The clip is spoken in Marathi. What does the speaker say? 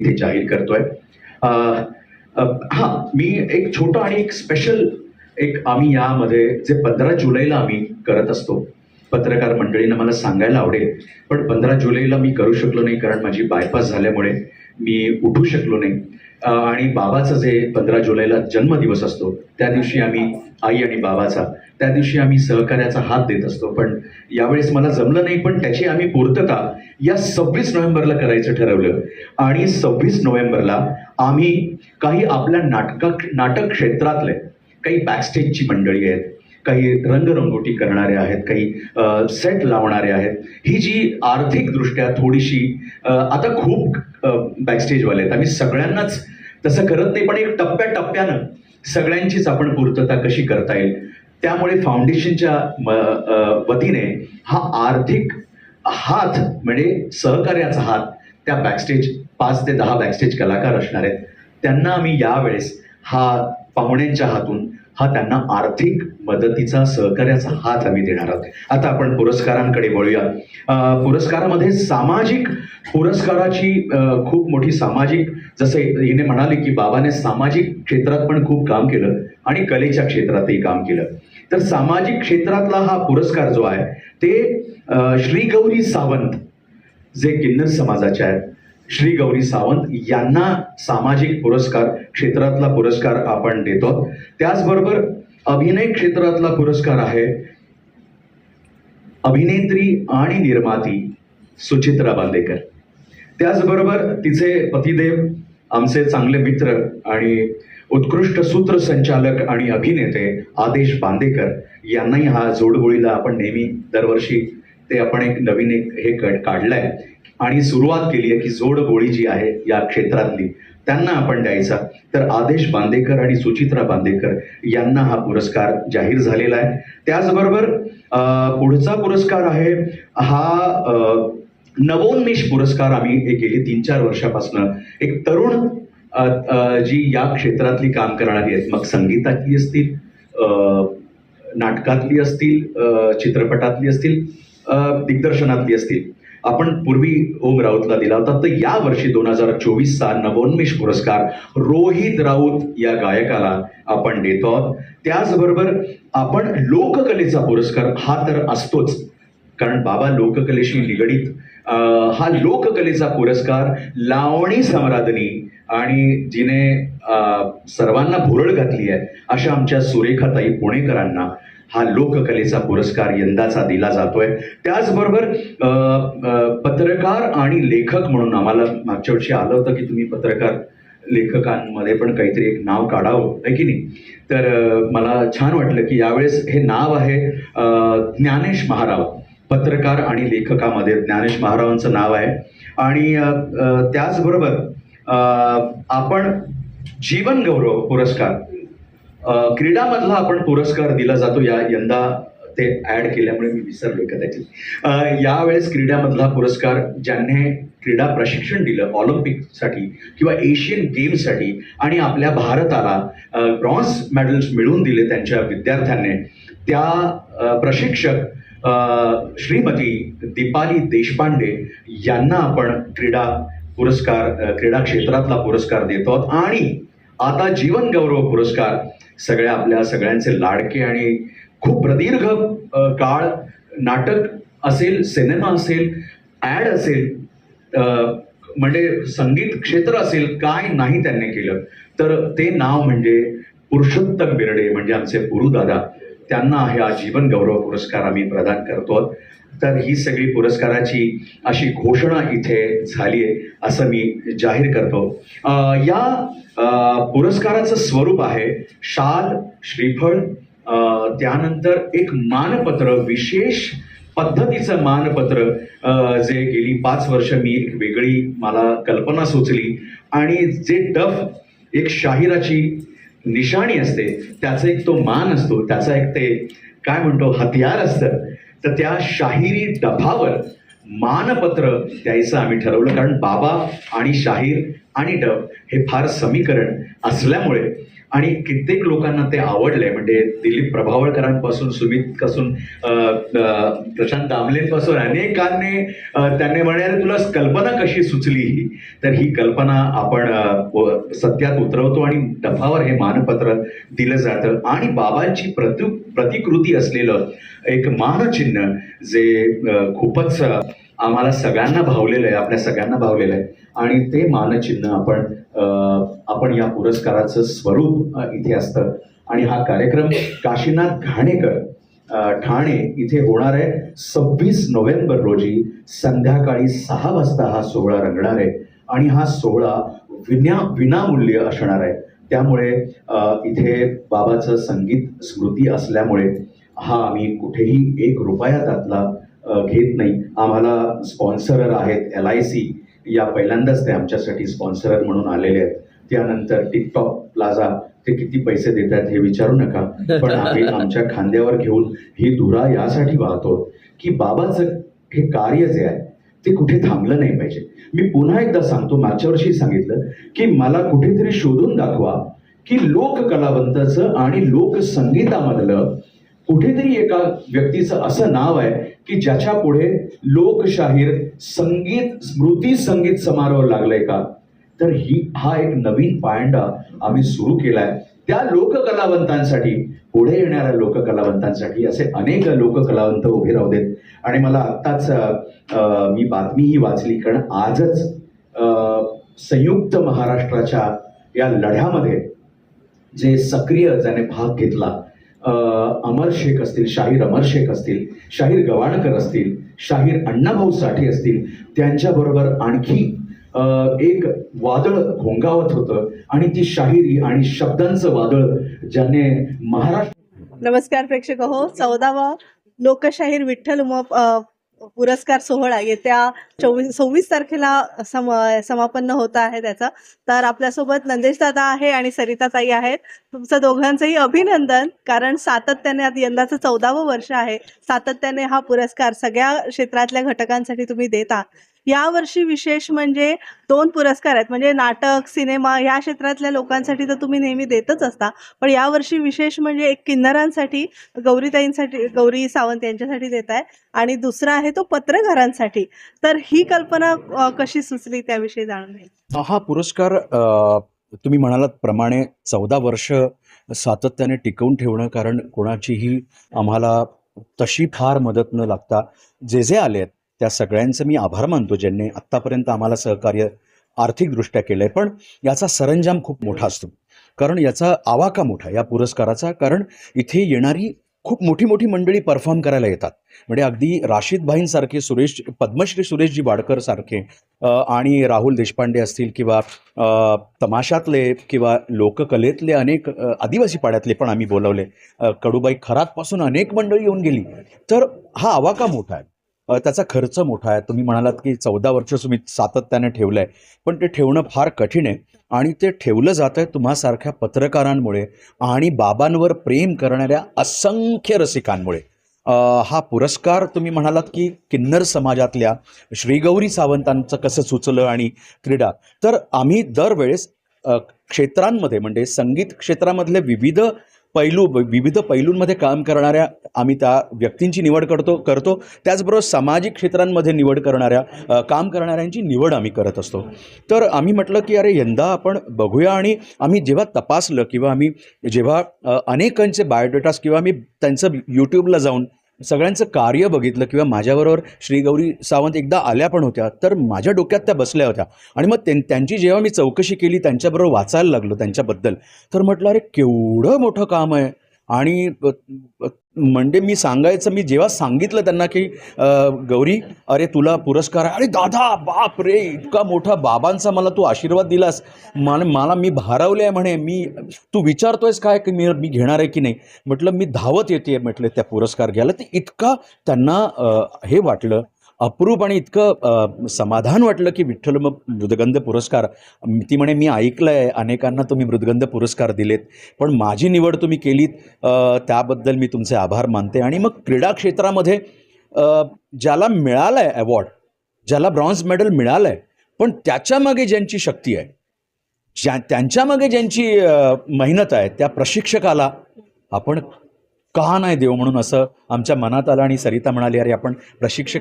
इथे जाहीर करतोय. हा मी एक छोटं आणि एक स्पेशल एक आम्ही यामध्ये जे पंधरा जुलैला आम्ही करत असतो. पत्रकार मंडळीनं मला सांगायला आवडेल पण पंधरा जुलैला मी करू शकलो नाही कारण माझी बायपास झाल्यामुळे मी उठू शकलो नाही. आणि बाबाचं जे पंधरा जुलैला जन्मदिवस असतो त्या दिवशी आम्ही आई आणि बाबाचा त्या दिवशी आम्ही सहकार्याचा हात देत असतो. पण यावेळेस मला जमलं नाही पण त्याची आम्ही पूर्तता या सव्वीस नोव्हेंबरला करायचं ठरवलं. आणि सव्वीस नोव्हेंबरला आम्ही काही आपल्या नाटका नाटक क्षेत्रातले काही बॅकस्टेजची मंडळी आहेत काही रंगरंगोटी करणारे आहेत काही सेट लावणारे आहेत. ही जी आर्थिकदृष्ट्या थोडीशी आता खूप बॅकस्टेजवाले आहेत. आम्ही सगळ्यांनाच तसं करत नाही पण एक टप्प्याटप्प्यानं सगळ्यांचीच आपण पूर्तता कशी करता येईल त्यामुळे फाउंडेशनच्या म- वतीने हा आर्थिक हात म्हणजे सहकार्याचा हात त्या बॅकस्टेज पाच ते दहा बॅकस्टेज कलाकार असणार आहेत. त्यांना आम्ही यावेळेस हा पाहुण्यांच्या हातून हा त्यांना आर्थिक मदतीचा सहकार्याचा हात आम्ही देणार आहोत. आता आपण पुरस्कारांकडे वळूया. पुरस्कारामध्ये सामाजिक पुरस्काराची खूप मोठी सामाजिक जसे हिने म्हणाले की बाबाने सामाजिक क्षेत्रात पण खूप काम केलं आणि कलेच्या क्षेत्रातही काम केलं. तर सामाजिक क्षेत्रातला हा पुरस्कार जो आहे ते श्रीगौरी सावंत जे किन्नर समाजाचे आहेत. श्री गौरी सावंत यांना सामाजिक पुरस्कार क्षेत्रातला पुरस्कार आपण देतो. त्याचबरोबर अभिनय क्षेत्रातला पुरस्कार आहे. अभिनेत्री आणि निर्माती सुचित्रा बांदेकर. त्याचबरोबर तिचे पतिदेव आमचे चांगले मित्र आणि उत्कृष्ट सूत्रसंचालक आणि अभिनेते आदेश बांदेकर यांनाही हा जोडगोळीला आपण नेहमी दरवर्षी ते आपण एक नवीन एक हे काढलंय. आणि सुरुवात केली आहे की जोड गोळी जी आहे या क्षेत्रातली त्यांना आपण द्यायचा. तर आदेश बांदेकर आणि सुचित्रा बांदेकर यांना हा पुरस्कार जाहीर झालेला आहे. त्याचबरोबर पुढचा पुरस्कार आहे हा नवोन्मेष पुरस्कार आम्ही हे गेली तीन चार वर्षापासून. एक तरुण जी या क्षेत्रातली काम करणारी आहेत मग संगीतातली असतील नाटकातली असतील चित्रपटातली असतील दिग्दर्शनातली असतील. आपण पूर्वी ओम राऊतला दिला होता. तर या वर्षी दोन हजार चोवीसचा नवोन्मेष पुरस्कार रोहित राऊत या गायकाला आपण देतो आहोत. त्याचबरोबर आपण लोककलेचा पुरस्कार हा तर असतोच. कारण बाबा लोककलेशी निगडीत हा लोककलेचा पुरस्कार लावणी सम्रादनी आणि जिने सर्वांना भुरळ घातली आहे अशा आमच्या सुरेखाताई पुणेकरांना हा लोककलेचा पुरस्कार यंदाचा दिला जातोय. त्याचबरोबर पत्रकार आणि लेखक म्हणून आम्हाला मागच्या वर्षी आलं होतं की तुम्ही पत्रकार लेखकांमध्ये पण काहीतरी एक नाव काढावं आहे की नाही? तर मला छान वाटलं की यावेळेस हे नाव आहे ज्ञानेश महाराव. पत्रकार आणि लेखकामध्ये ज्ञानेश महारावांचं नाव आहे. आणि त्याचबरोबर आपण जीवन गौरव पुरस्कार क्रीडामधला आपण पुरस्कार दिला जातो. या यंदा ते ऍड केल्यामुळे मी विसरलो कदाचित. यावेळेस क्रीडामधला पुरस्कार ज्यांनी क्रीडा प्रशिक्षण दिलं ऑलिम्पिकसाठी किंवा एशियन गेम्ससाठी आणि आपल्या भारताला ब्रॉन्झ मेडल्स मिळवून दिले त्यांच्या विद्यार्थ्यांनी त्या प्रशिक्षक श्रीमती दीपाली देशपांडे यांना आपण क्रीडा पुरस्कार क्रीडा क्षेत्रातला पुरस्कार देतो आहोत. आणि आता जीवन गौरव पुरस्कार सगळ्या आपल्या सगळ्यांचे लाडके आणि खूप प्रदीर्घ काळ नाटक असेल सिनेमा असेल ॲड असेल म्हणजे संगीत क्षेत्र असेल काय नाही त्यांनी केलं. तर ते नाव म्हणजे पुरुषोत्तम बिरडे म्हणजे आमचे गुरुदादा. त्यांना हा जीवन गौरव पुरस्कार आम्ही प्रदान करतो तर ही सगळी पुरस्काराची अशी घोषणा इथे झाली आहे असं मी जाहीर करतो. या पुरस्काराचं स्वरूप आहे शाल श्रीफळ त्यानंतर एक मानपत्र विशेष पद्धतीचं मानपत्र. जे गेली पाच वर्ष मी एक वेगळी मला कल्पना सुचली. आणि जे डफ एक शाहिराची निशाणी असते त्याचा एक तो मान असतो त्याचा एक ते काय म्हणतो हतियार असतं. तर त्या शाहिरी डफावर मानपत्र द्यायचं आम्ही ठरवलं. कारण बाबा आणि शाहीर आणि डब हे फार समीकरण असल्यामुळे आणि कित्येक लोकांना ते आवडलंय. म्हणजे दिलीप प्रभावळकरांपासून सुमित पासून प्रशांत दामलेंपासून अनेकांनी त्यांनी म्हणाले तुला कल्पना कशी सुचली ही? तर ही कल्पना आपण सत्यात उतरवतो आणि डफावर हे मानपत्र दिलं जातं. आणि बाबांची प्रति प्रतिकृती असलेलं एक मानचिन्ह जे खूपच आम्हाला सगळ्यांना भावलेलं आहे आपल्या सगळ्यांना भावलेलं आहे. आणि ते मानचिन्ह आपण आपण या पुरस्काराचं स्वरूप इथे असतं. आणि हा कार्यक्रम काशीनाथ घाणेकर ठाणे इथे होणार आहे. सव्वीस नोव्हेंबर रोजी संध्याकाळी सहा वाजता हा सोहळा रंगणार आहे. आणि हा सोहळा विना विनामूल्य असणार आहे. त्यामुळे इथे बाबाचं संगीत स्मृती असल्यामुळे हा आम्ही कुठेही एक रुपया त्यातला घेत नाही. आम्हाला स्पॉन्सरर आहेत एल आय सी या पहिल्यांदाच ते आमच्यासाठी स्पॉन्सरर म्हणून आलेले आहेत. त्यानंतर टिकटॉक प्लाझा ते किती पैसे देतात हे विचारू नका. पण आम्ही आमच्या खांद्यावर घेऊन ही धुरा यासाठी वाहतो की बाबाचं हे कार्य जे आहे ते कुठे थांबलं नाही पाहिजे. मी पुन्हा एकदा सांगतो मागच्या वर्षी सांगितलं की मला कुठेतरी शोधून दाखवा की लोककलावंताचं आणि लोकसंगीतामधलं कुठेतरी एका व्यक्तीचं असं नाव आहे की ज्याच्या पुढे लोकशाहीर संगीत स्मृती संगीत समारोह लागलाय का? तर ही हा एक नवीन पायंडा आम्ही सुरू केलाय. त्या लोककलावंतांसाठी पुढे येणाऱ्या लोककलावंतांसाठी असे अनेक लोककलावंत उभे राहू देत. आणि मला आत्ताच अं, मी बातमीही वाचली कारण आजच अं, संयुक्त महाराष्ट्राच्या या लढ्यामध्ये जे सक्रिय ज्याने भाग घेतला अमर शेख असतील शाहीर अमर शेख असतील शाहीर गवाणकर असतील शाहीर अण्णाभाऊ साठे असतील त्यांच्याबरोबर आणखी एक वादळ घोंगावत होतं आणि ती शाहिरी आणि शब्दांचं वादळ ज्याने महाराष्ट्र नमस्कार प्रेक्षक हो. चौदावा लोकशाहीर विठ्ठल पुरस्कार सोहळा येत्या चोवीस सव्वीस तारखेला सम समापन्न होत आहे त्याचा. तर आपल्यासोबत नंदेश दादा आहे आणि सरिता ताई आहेत. तुमचं दोघांचंही अभिनंदन कारण सातत्याने यंदाचं चौदावं वर्ष आहे. सातत्याने हा पुरस्कार सगळ्या क्षेत्रातल्या घटकांसाठी तुम्ही देता. यावर्षी विशेष म्हणजे दोन पुरस्कार आहेत. म्हणजे नाटक सिनेमा या क्षेत्रातल्या लोकांसाठी तर तुम्ही नेहमी देतच असता. पण यावर्षी विशेष म्हणजे एक किन्नरांसाठी गौरीताईंसाठी गौरी सावंत यांच्यासाठी देत आहे. आणि दुसरा आहे तो पत्रकारांसाठी. तर ही कल्पना कशी सुचली त्याविषयी जाणून घ्यायचं? हा पुरस्कार तुम्ही म्हणालात प्रमाणे चौदा वर्ष सातत्याने टिकवून ठेवणं कारण कोणाचीही आम्हाला तशी फार मदत न लागता जे जे आले आहेत त्या सगळ्यांचे मी आभार मानतो ज्यांनी आत्तापर्यंत आम्हाला सहकार्य आर्थिकदृष्ट्या केलं आहे पण याचा सरंजाम खूप मोठा असतो. कारण याचा आवाका मोठा या पुरस्काराचा. कारण इथे येणारी खूप मोठी मोठी मंडळी परफॉर्म करायला येतात. म्हणजे अगदी राशीद भाईंसारखे सुरेश पद्मश्री सुरेशजी वाडकर सारखे आणि राहुल देशपांडे असतील किंवा तमाशातले किंवा लोककलेतले अनेक आदिवासी पाड्यातले पण आम्ही बोलवले. कडूबाई खरातपासून अनेक मंडळी येऊन गेली. तर हा आवाका मोठा आहे. त्याचा खर्च मोठा आहे. तुम्ही म्हणालात की चौदा वर्ष तुम्ही सातत्याने ठेवलं आहे पण ते ठेवणं फार कठीण आहे आणि ते ठेवलं जातं आहे तुम्हासारख्या पत्रकारांमुळे आणि बाबांवर प्रेम करणाऱ्या असंख्य रसिकांमुळे. हा पुरस्कार तुम्ही म्हणालात की किन्नर समाजातल्या श्रीगौरी सावंतांचं कसं सुचलं आणि क्रीडा. तर आम्ही दरवेळेस क्षेत्रांमध्ये म्हणजे संगीत क्षेत्रामधले विविध पैलू विविध पैलूंमध्ये काम करणाऱ्या आम्ही त्या व्यक्तींची निवड करतो करतो. त्याचबरोबर सामाजिक क्षेत्रांमध्ये निवड करणाऱ्या काम करणाऱ्यांची निवड आम्ही करत असतो. तर आम्ही म्हटलं की अरे यंदा आपण बघूया आणि आम्ही जेव्हा तपासलं किंवा आम्ही जेव्हा अनेकांचे बायोडेटास किंवा आम्ही त्यांचं यूट्यूबला जाऊन सगळ्यांचं कार्य बघितलं किंवा माझ्याबरोबर श्रीगौरी सावंत एकदा आल्या पण होत्या तर माझ्या डोक्यात त्या बसल्या होत्या. आणि मग त्यां त्यांची जेव्हा मी चौकशी केली त्यांच्याबरोबर वाचायला लागलो त्यांच्याबद्दल तर म्हटलं अरे केवढं मोठं काम आहे. आणि म्हणजे मी सांगायचं मी जेव्हा सांगितलं त्यांना की गौरी अरे तुला पुरस्कार आहे. अरे दादा बाप रे इतका मोठा बाबांचा मला तू आशीर्वाद दिलास. मला मला मी भारावले आहे म्हणे. मी तू विचारतोयस काय की मी मी घेणार आहे की नाही? म्हटलं मी धावत येते म्हटलं त्या पुरस्कार घ्यायला. ते इतका त्यांना हे वाटलं. अप्रूप आणि इतकं समाधान वाटलं की विठ्ठल मग मृदगंध पुरस्कार. ती म्हणे मी ऐकलं आहे अनेकांना तुम्ही मृदगंध पुरस्कार दिलेत. पण माझी निवड तुम्ही केलीत त्याबद्दल मी तुमचे आभार मानते. आणि मग क्रीडा क्षेत्रामध्ये ज्याला मिळालं आहे अवॉर्ड ज्याला ब्रॉन्झ मेडल मिळालं आहे पण त्याच्यामागे ज्यांची शक्ती आहे ज्या त्यांच्यामागे ज्यांची मेहनत आहे त्या प्रशिक्षकाला आपण का नाही देऊ म्हणून असं आमच्या मनात आलं आणि सरिता म्हणाली अरे आपण प्रशिक्षक